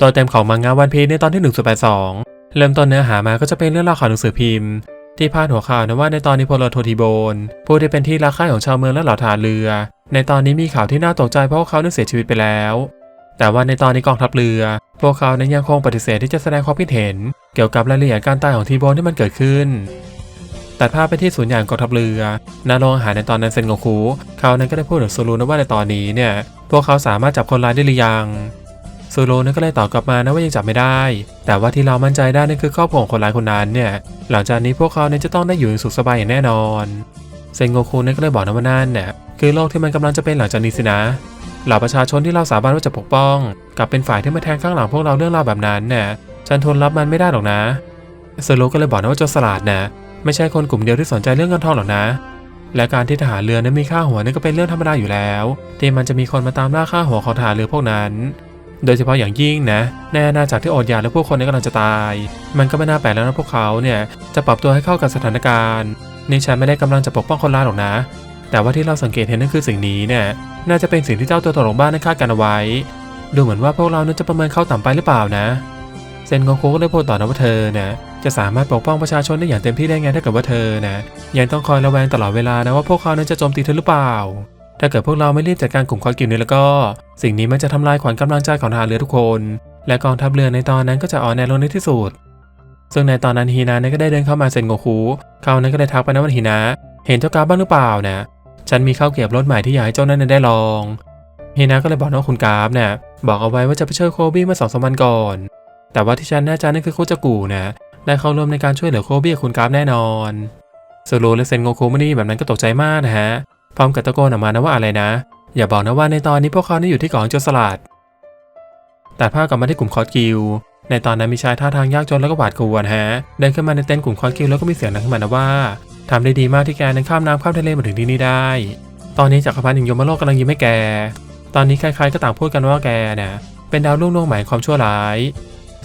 ตัวเต็มของมังงะวันพีในตอนที่182เริ่มต้นเนื้อหามาก็จะเป็นเรื่องราวข่าวหนังสือพิมพ์ ที่พาดหัวข่าวนะว่าในตอนนี้พลโททีโบนผู้ที่เป็นที่รักใคร่ของชาวเมืองและเหล่าทหารเรือ ในตอนนี้มีข่าวที่น่าตกใจเพราะว่าเขานั้เสียชีวิตไปแล้ว แต่ว่าในตอนนี้กองทัพเรือ พวกเขานั้นยังคงปฏิเสธที่จะแสดงความคิดเห็น เกี่ยวกับรายละเอียดการตายของทีโบนที่มันเกิดขึ้นตัดภาพไปที่ศูนย์ใหญ่ของกองทัพเรือนาโรงอาหารในตอนนั้นเซนโกคุเขานั้นก็ได้พูดถึงซูรุนะว่าในตอนนี้เนี่ย พวกเขาสามารถจับคนร้ายได้หรือยัง ซูรุนั้นก็เลยตอบกลับมานะว่ายังจับไม่ได้ แต่ว่าที่เรามั่นใจได้นั่นคือครอบครัวของคนร้ายคนนั้นเนี่ย หลังจากนี้พวกเขาเนี่ยจะต้องได้อยู่อย่างสุขสบายอย่างแน่นอนเซนโกคุนั้นก็เลยบอกนะว่านั่นเนี่ยคือโลกที่มันกำลังจะเป็นหลังจากนี้สินะเหล่าประชาชนที่เราสาบานว่าจะปกป้องกลับเป็นฝ่ายที่มาแทงข้างหลังพวกเราเรื่องราวแบบนั้นเนี่ยฉันทนรับมันไม่ได้หรอกนะเซโลก็เลยบอกนะว่าโจรสลัดนะไม่ใช่คนกลุ่มเดียวที่สนใจเรื่องเงินทองหรอกนะ และการที่ทหารเรือนั้นมีค่าหัวนั่นก็เป็นเรื่องธรรมดาอยู่แล้ว ที่มันจะมีคนมาตามล่าค่าหัวของทหารเรือพวกนั้น โดยเฉพาะอย่างยิ่งนะในอาณาจักรที่อดอยากและผู้คนนั้นกำลังจะตาย มันก็ไม่น่าแปลกแล้วนะพวกเขาเนี่ยจะปรับตัวให้เข้ากับสถานการณ์นี่ฉันไม่ได้กำลังจะปกป้องคนร้ายหรอกนะ แต่ว่าที่เราสังเกตเห็นนั่นคือสิ่งนี้เนี่ยน่าจะเป็นสิ่งที่เจ้าตัวตลกบ้านนั้นคาดการเอาไว้ ดูเหมือนว่าพวกเรานั้นจะประเมินเขาต่ำไปหรือเปล่านะเซนโกโคก็เลยพูดต่อนะว่าเธอเนี่ยจะสามารถปกป้องประชาชนได้อย่างเต็มที่ได้ไงถ้าเกิดว่าเธอนะยังต้องคอยระแวงตลอดเวลานะว่าพวกเขานั้นจะโจมตีเธอหรือเปล่า ถ้าเกิดพวกเราไม่รีบจัดการกลุ่มคอกิวนี้แล้วก็ สิ่งนี้มันจะทำลายขวัญกำลังใจของทหารเรือทุกคน และกองทัพเรือในตอนนั้นก็จะอ่อนแอลงในที่สุด ซึ่งในตอนนั้นฮีนาเนี่ยก็ได้เดินเข้ามาเซนโกคุเขานั้นก็ได้ทักไปนะว่าฮีนะเห็นเจ้ากาบ้างหรือเปล่านะฉันมีข้าวเกียบรถใหม่ที่อยากให้เจ้านั้นได้ลองฮีนาก็เลยบอกน้องคุณกาฟเนี่ยบอกเอาไว้ว่าจะไปช่วยโคบี้เมื่อสองสามวันก่อน แต่ว่าที่ฉันแน่ใจนั่นคือโคจกูนะได้เข้าร่วมในการช่วยเหลือโคบี้กับคุณกาฟแน่นอนโซโลและเซนโงคุไม่ได้ยินแบบนั้นก็ตกใจมากนะฮะ พร้อมกับตะโกนออกมานะว่าอะไรนะ อย่าบอกนะว่าในตอนนี้พวกเขานี่อยู่ที่กาะโจรสลัดแต่ภาพกลับมาที่กลุ่มคอสกิล ในตอนนั้นมีชายท่าทางยากจนแล้วก็หวาดกลัวฮะเดินขึ้นมาในเต็นท์กลุ่มคอสกิลแล้วก็มีเสียงดังขึ้นมานะว่าทำได้ดีมากที่แกนั้นข้ามน้ำข้ามทะเลมาถึงที่นี่ได้ ตอนนี้จักรพรรดิหญิงยมโลกกำลังยิ้มให้แก ตอนนี้ใครๆก็ต่างพูดกันว่าแกเนี่ยเป็นดาวรุ่งดวงใหม่ความชั่วร้าย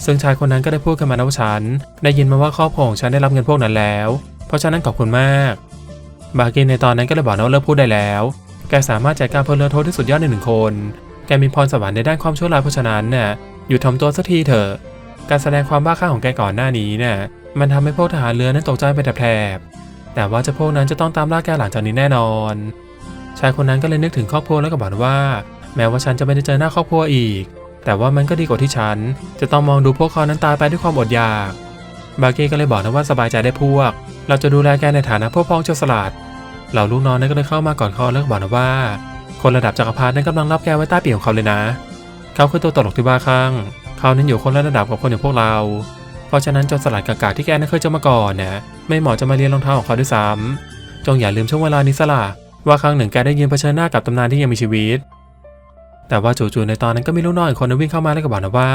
ซึ่งชายคนนั้นก็ได้พูดขึ้นมานะว่าฉัน ได้ยินมาว่าครอบครัวของฉันได้รับเงินพวกนั้นแล้ว เพราะฉะนั้นขอบคุณมาก บาเกนในตอนนั้นก็เลยบอกนะว่าเลิกพูดได้แล้ว แกสามารถจัดการพลเรือโทที่สุดยอดในหนึ่งคน แกมีพรสวรรค์ในด้านความชั่วร้ายเพราะฉะนั้นเนี่ยอยู่ทำตัวสักทีเถอะ การแสดงความบ้าคลั่งของแกก่อนหน้านี้เนี่ยมันทำให้พวกทหารเรือนั้นตกใจไปแถบแต่ว่าเจ้าพวกนั้นจะต้องตามล่าแกหลังจากนี้แน่นอน ชายคนนั้นก็เลยนึกถึงครอบครัวแล้วก็บอกว่า แม้ว่าฉันจะไม่ได้เจอหน้าครอบครัวอีก แต่ว่ามันก็ดีกว่าที่ฉัน จะต้องมองดูพวกเขานั้นตายไปด้วยความอดอยาก บาเก้ก็เลยบอกนะว่าสบายใจได้พวก เราจะดูแลแกในฐานะพวกพ้องโจรสลัด เหล่าลูกน้องนั้นก็เลยเข้ามาก่อนเขาแล้วก็บอกนะว่า คนระดับจักรพรรดินั้นกำลังรับแกไว้ใต้ปีกของเขาเลยนะ เขาคือตัวตลกที่บ้าคลั่งเขานั้นอยู่คนละระดับกับคนอย่างพวกเรา เพราะฉะนั้นจรสลัดกากาที่แกนั้นเคยเจอมาก่อนเนี่ยไม่เหมาะจะมาเรียนรองเท้าของเขาด้วยซ้ำจงอย่าลืมช่วงเวลานี้สละว่าครั้งหนึ่งแกได้ยืนเผชิญหน้ากับตำนานที่ยังมีชีวิต แต่ว่าจู่ๆในตอนนั้นก็มีลูกน้องอีกคนนึงวิ่งเข้ามาแล้วก็บอกนะว่า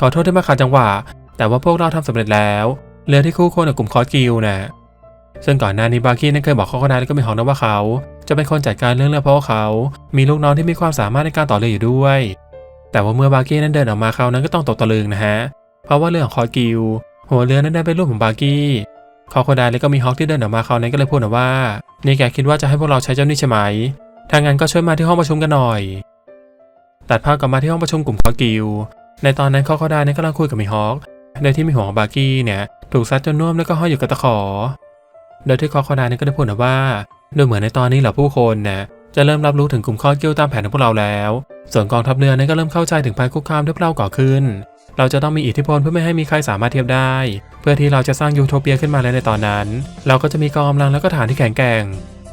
ขอโทษที่มาขัดจังหวะ แต่ว่าพวกเราทำสำเร็จแล้วเรือที่คู่ควรกับกลุ่มคอสกิลน่ะ ซึ่งก่อนหน้านี้บาร์กี้นั้นเคยบอกขาก็นายแล้วก็มีฮองนะว่าเขา จะเป็นคนจัดการเรื่องเรือเพราะว่าเขา มีลูกน้องที่มีความสามารถในการต่อเรืออยู่ด้วย แต่ว่าเมื่อบาร์กี้นั้นเดินออกมาเขานั้นก็ต้องตกตะลึงนะฮะ เพราะว่าเรื่องของคอกิลหัวเรือนั้นได้เป็นรูปของบาร์กี้คอโคไดแล้วก็มีฮอกที่เดินออกมาเขานั้นก็เลยพูดนะว่า นี่แกคิดว่าจะให้พวกเราใช้เจ้าหนี้ใช่ไหมถ้างั้นก็ช่วยมาที่ห้องประชุมกันหน่อย ตัดภาพกลับมาที่ห้องประชุมกลุ่มคอกิลในตอนนั้นคอโคไดนั้นกำลังคุยกับมีฮอกโดยที่มีหัวของบาร์กี้เนี่ยถูกซัดจนน่วมแล้วก็ห้อยอยู่กับตะขอ โดยที่คอคอดายก็ได้พูดนะว่าดูเหมือนในตอนนี้เหล่าผู้คนนี่ยจะเริ่มรับรู้ถึงกลุ่มข้อเกี่ยวตามแผนของพวกเราแล้ว ส่วนกองทัพเรือนั้นก็เริ่มเข้าใจถึงภัยคุกคามที่พวกเราก่อขึ้น เราจะต้องมีอิทธิพลเพื่อไม่ให้มีใครสามารถเทียบได้ เพื่อที่เราจะสร้างยูโทเปียขึ้นมาแล้วในตอนนั้น เราก็จะมีกองกำลังแล้วก็ฐานที่แข็งแกร่ง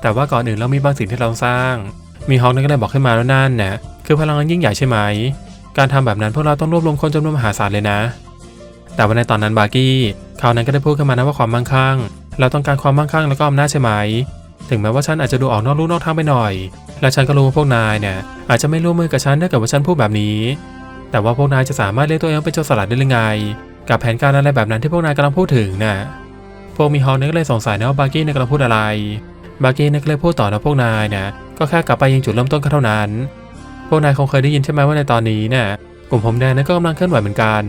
แต่ว่าก่อนอื่นเรามีบางสิ่งที่เราสร้าง มีฮอกนั้นก็เลยบอกขึ้นมาแล้วนั่นนะคือพลังงานยิ่งใหญ่ใช่ไหม การทำแบบนั้นพวกเราต้องรวบรวมคนจำนวนมหาศาลเลยนะ แต่ว่าในตอนนั้นบาร์กี้เขานั้นก็ได้พูดขึ้นมานะว่าความมั่งคั่ง เราต้องการความมั่งคั่งแล้วก็อำนาจใช่ไหม ถึงแม้ว่าฉันอาจจะดูออกนอกลู่นอกทางไปหน่อย และฉันก็รู้ว่าพวกนายเนี่ยอาจจะไม่ร่วมมือกับฉันถ้าเกิดว่าฉันพูดแบบนี้ แต่ว่าพวกนายจะสามารถเรียกตัวเองเป็นโจรสลัดได้หรือไง กับแผนการอะไรแบบนั้นที่พวกนายกำลังพูดถึงน่ะ พวกมีฮอลเนี่ยก็เลยสงสัยนะว่าบาร์กี้เนี่ยกำลังพูดอะไร บาร์กี้เนี่ยก็เลยพูดต่อนะพวกนายเนี่ยก็แค่กลับไปยังจุดเริ่มต้นก็เท่านั้น พวกนายคงเคยได้ยินใช่ไหมว่าในตอนนี้เนี่ยกลุ่มผมแดงนั้นก็กำลังเคลื่อนไหวเหมือนกัน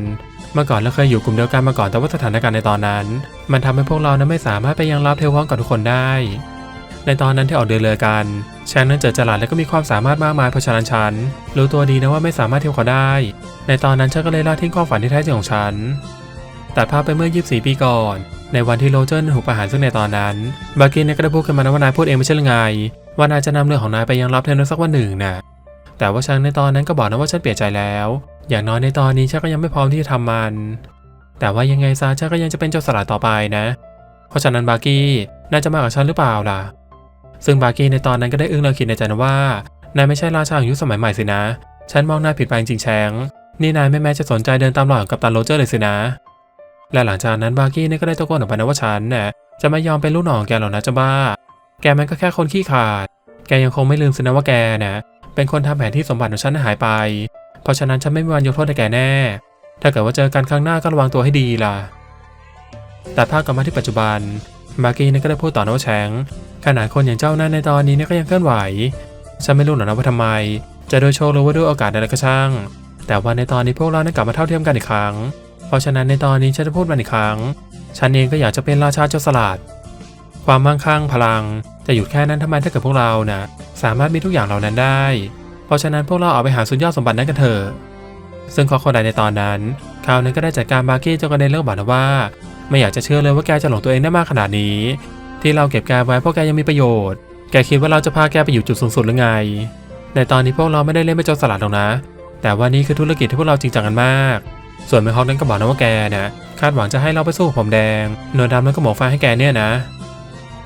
เมื่อก่อนเราเคยอยู่กลุ่มเดียวกันมาก่อนแต่ว่าสถานการณ์ในตอนนั้น มันทำให้พวกเรานั้นไม่สามารถไปยังรับเทลพร้อมกับทุกคนได้ ในตอนนั้นที่ออกเดินเรือกันฉันนั้นเจอจลัดและก็มีความสามารถมากมายเพราะฉะนั้นฉันรู้ตัวดีนะว่าไม่สามารถเทียบเขาได้ ในตอนนั้นฉันก็เลยละทิ้งความฝันที่แท้จริงของฉันตัดภาพไปเมื่อ 24 ปีก่อน ในวันที่โรเจอร์ถูกประหารซึ่งในตอนนั้น บาร์กินเนี่ยก็ได้พูดขึ้นมานะว่านายพูดเองไม่ใช่หรือไง ว่านายจะนำเรื่องของนายไปยังรับเทนสักวันหนึ่งน่ะแต่ว่าฉันในตอนนั้นก็บอกนะว่าฉันเปลี่ยนใจแล้ว อย่างน้อยในตอนนี้ฉันก็ยังไม่พร้อมที่จะทำมัน แต่ว่ายังไงซะฉันก็ยังจะเป็นเจ้าสลัดต่อไปนะ เพราะฉะนั้นบาร์กี้นายจะมากับฉันหรือเปล่าล่ะ ซึ่งบาร์กี้ในตอนนั้นก็ได้อึ้งแล้วคิดในใจนะว่านายไม่ใช่ราชาของยุคสมัยใหม่สินะ ฉันมองนายผิดไปจริงแชงนี่นายไม่แม้จะสนใจเดินตามหลังกับตันโรเจอร์เลยสินะ และหลังจากนั้นบาร์กี้เนี่ยก็ได้ตะโกนออกไปนะว่าฉันเนี่ยจะไม่ยอมเป็นลูกน้องของแกหรอกนะจ้าบ้า แกมันก็แค่คนขี้ขาด แกยังคงไม่ลืมสินะว่าแกเนี่ยเป็นคนทำแผนที่สมบัติของฉันหายไป เพราะฉะนั้นฉันไม่มีวันยกโทษให้แกแน่ ถ้าเกิดว่าเจอกันครั้งหน้าก็ระวังตัวให้ดีล่ะ แต่ภาพกลับมาที่ปัจจุบันบาร์กี้นี่ยก็ได้พูดต่อนะว่าแชงขนาดคนอย่างเจ้านั้นในตอนนี้นี่ก็ยังเคลื่อนไหว ฉันไม่รู้หรอกนะว่าทำไม จะโดยโชคหรือว่าด้วยโอกาสใดๆก็ช่าง แต่ว่าในตอนนี้พวกเราเนี่ยกลับมาเท่าเทียมกันอีกครั้ง เพราะฉะนั้นในตอนนี้ฉันจะพูดมันอีกครั้ง ฉันเองก็อยากจะเป็นราชาโจรสลัด ความมั่งคั่งพลัง จะหยุดแค่นั้นทำไมถ้าเกิดพวกเราน่ะสามารถมีทุกอย่างเหล่านั้นได้ เพราะฉะนั้นพวกเราเอาไปหาสุดยอดสมบัตินั้นกันเถอะซึ่งคอโคไดในตอนนั้นคราวนั้นก็ได้จัดการบาร์กี้จนกระเด็นเลิกบอกนะว่า ไม่อยากจะเชื่อเลยว่าแกจะหลงตัวเองได้มากขนาดนี้ ที่เราเก็บแกไว้เพราะแกยังมีประโยชน์ แกคิดว่าเราจะพาแกไปอยู่จุดสูงสุดหรือไง ในตอนนี้พวกเราไม่ได้เล่นเป็นโจรสลัดหรอกนะ แต่ว่านี่คือธุรกิจที่พวกเราจริงจังกันมาก ส่วนเมฮอกนั้นก็บอกนะว่าแกเนี่ยคาดหวังจะให้เราไปสู้ผมแดงหนวดดำแล้วก็หมวกฟ้าให้แกเนี่ยนะ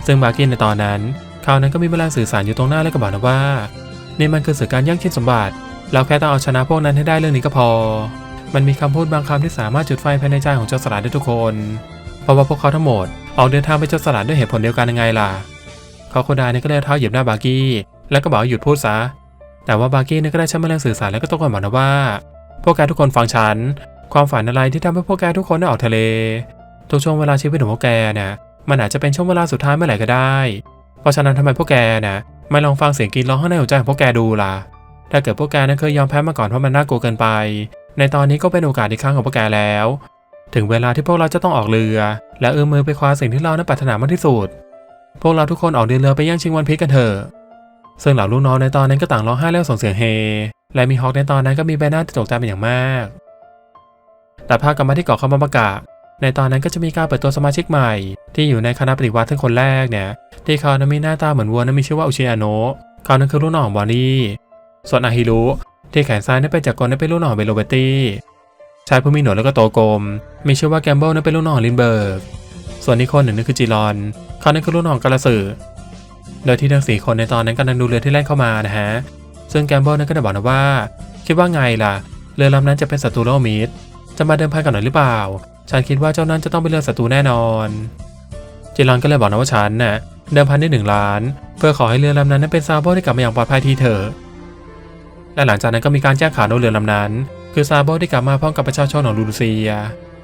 ซึ่งบาร์กินในตอนนั้นเขาวนั้นก็มีเวลาสื่อสารอยู่ตรงหน้าและก็บอกนะว่า นี่มันคือสื่อการย่งชิงสมบัติ เราแค่ต้องเอาชนะพวกนั้นให้ได้เรื่องนี้ก็พอ มันมีคำพูดบางคำที่สามารถจุดไฟภายในใจของโจรสลัดได้ทุกคน เพราะว่าพวกเขาทั้งหมดออกเดินทางไปโจรสลัดด้วยเหตุผลเดียวกันยังไงล่ะเขาโคดายเนี่ยก็เลยเอาเท้าเหยียบหน้าบากี้ แล้วก็บอกหยุดพูดซะ แต่ว่าบากี้เนี่ยก็ได้ใช้แมลงสื่อสารแล้วก็ตะโกนบอกนะว่า พวกแกทุกคนฟังฉัน ความฝันอะไรที่ทำให้พวกแกทุกคนได้ออกทะเล ทุกช่วงเวลาชีวิตของพวกแกเนี่ยมันอาจจะเป็นช่วงเวลาสุดท้ายเมื่อไหร่ก็ได้ เพราะฉะนั้นทำไมพวกแกเนี่ย ไม่ลองฟังเสียงกรีดร้องข้างในหัวใจของพวกแกดูล่ะ ถ้าเกิดพวกแกนั้นเคยยอมแพ้มาก่อนเพราะมันน่ากลัวเกินไป ในตอนนี้ก็เป็นโอกาสอีกครั้งของพวกแกแล้ว ถึงเวลาที่พวกเราจะต้องออกเรือ และเอื้อมมือไปคว้าสิ่งที่เรานั้นปรารถนามากที่สุด พวกเราทุกคนออกเดินเรือไปย่างชิงวันพีชกันเถอะซึ่งเหล่าลูกน้องในตอนนั้นก็ต่างร้องไห้แล้วส่งเสียงเฮ และมีฮอกในตอนนั้นก็มีใบหน้าที่ตกใจเป็นอย่างมาก แต่ภาพกลับมาที่เกาะคามาบากะ ในตอนนั้นก็จะมีการเปิดตัวสมาชิกใหม่ ที่อยู่ในคณะปฏิวัติทั้งคนแรกเนี่ยที่เขานั้นมีหน้าตาเหมือนวัวนั้นมีชื่อว่าอุชิอาโนะเขานั้นคือลูกน้องของบอนนี่ส่วนอาฮิรุที่แขนซ้ายนั้นเป็นจากกลนั้นเป็นลูกน้องของเบโรเบตตี้ชายผู้มีหนวดแล้วก็โตกลมมีชื่อว่าแกมเบิลนั้นเป็นลูกน้องลินเบิร์กส่วนอีกคนหนึ่งนั่นคือจีรอน เขานั้นคือลูกน้องกาลสือโดยที่ทั้งสี่คนในตอนนั้นกำลังดูเรือที่แล่นเข้ามานะฮะซึ่งแกมเบิลนั้นก็ได้บอกนะว่า คิดว่าไงล่ะ เรือลำนั้นจะเป็นศัตรูโลมิดจะมาเดิมพันกันหน่อยหรือเปล่า ฉันคิดว่าเจ้านั้นจะต้องเป็นเรือศัตรูแน่นอน จิรอนก็เลยบอกนะว่าฉันน่ะเดิมพันได้หนึ่งล้าน เพื่อขอให้เรือลำนั้นนั้นเป็นซาโบที่กลับมาอย่างปลอดภัยทีเถอะและหลังจากนั้นก็มีการแจ้งข่าวว่าเรือลำนั้น คือซาโบที่กลับมาพร้อมกับประชาชนของลูลูเซีย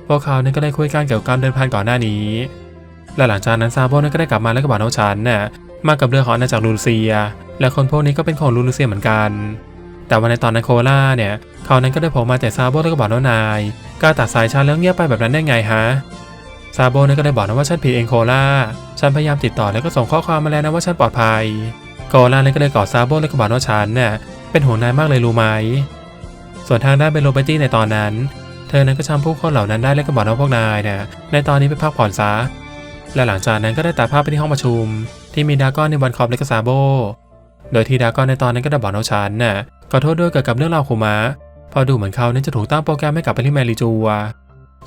พวกเขานี่ยก็ได้คุยกันเกี่ยวกับการเดินพันก่อนหน้านี้ และหลังจากนั้นซาโบนั้นก็ได้กลับมาแล้วก็บอกน้องฉันน่ะมากับเรือของอาณาจักรลูลูเซีย และคนพวกนี้ก็เป็นของลูลูเซียเหมือนกัน แต่ว่าในตอนนั้นโคล่าเนี่ยเขานั้นก็ได้โผล่มาแต่ซาโบแล้วก็บอกน้องนาย กล้าตัดสายฉันแล้วเงียบไปแบบนั้นได้ไงฮะซาโบเนี่ยก็ได้บอกนะว่าฉันผิดเองโคล่าฉันพยายามติดต่อแล้วก็ส่งข้อความมาแล้วนะว่าฉันปลอดภัยโคล่าเนี่ยก็เลยกอดซาโบแล้วก็บอกว่าฉันเนี่ยเป็นห่วงนายมากเลยรู้ไหมส่วนทางด้านเบโรเบตตี้ในตอนนั้น เธอนั้นก็จำผู้คนเหล่านั้นได้แล้วก็บอกว่าพวกนายเนี่ยในตอนนี้ไปพักผ่อนซะและหลังจากนั้นก็ได้ตัดภาพไปที่ห้องประชุม ที่มีดากอนในวันคอปและก็ซาโบโดยที่ดากอนในตอนนั้นก็ได้บอกน้องฉันน่ะขอโทษด้วยเกี่ยวกับเรื่องราวคูมะ พอดูเหมือนเขาเนั้นจะถูกตั้งโปรแกรมให้กลับไปที่แมริจูว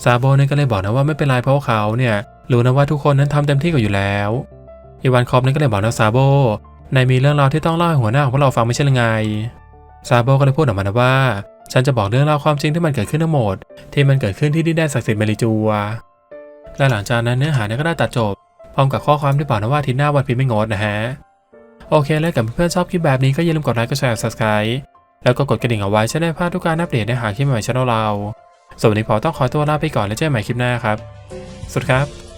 ซาโบเนี่ยก็เลยบอกนะว่าไม่เป็นไรเพราะเขาเนี่ยรู้นะว่าทุกคนนั้นทำเต็มที่กว่าอยู่แล้วอีวานคอปเนี่ยก็เลยบอกนะซาโบนายมีเรื่องราวที่ต้องเล่าให้หัวหน้าของพวกเราฟังไม่ใช่หรือไงซาโบก็เลยพูดออกมานะว่า ฉันจะบอกเรื่องราวความจริงที่มันเกิดขึ้นทั้งหมด ที่มันเกิดขึ้นที่ดินแดนศักดิ์สิทธิ์เมริจูวและหลังจากนั้นเนื้อหาเนี่ยก็ได้ตัดจบ พร้อมกับข้อความที่บอกนะว่าทิตย์หน้าวันพีไม่งดนะฮะ โอเคแล้วกับเพื่อนชอบคลิปแบบนี้ก็อย่าลืมกดไลค์กดแชร์ subscribe แล้วก็กดกระดิ่งเอาไว้จะได้พลาดทุกการอัปเดตเนื้อหาคลิปใหม่ช่องเราส่วนวันนี้ผมต้องขอตัวลาไปก่อนแล้วเจอกันใหม่คลิปหน้าครับ สุดครับ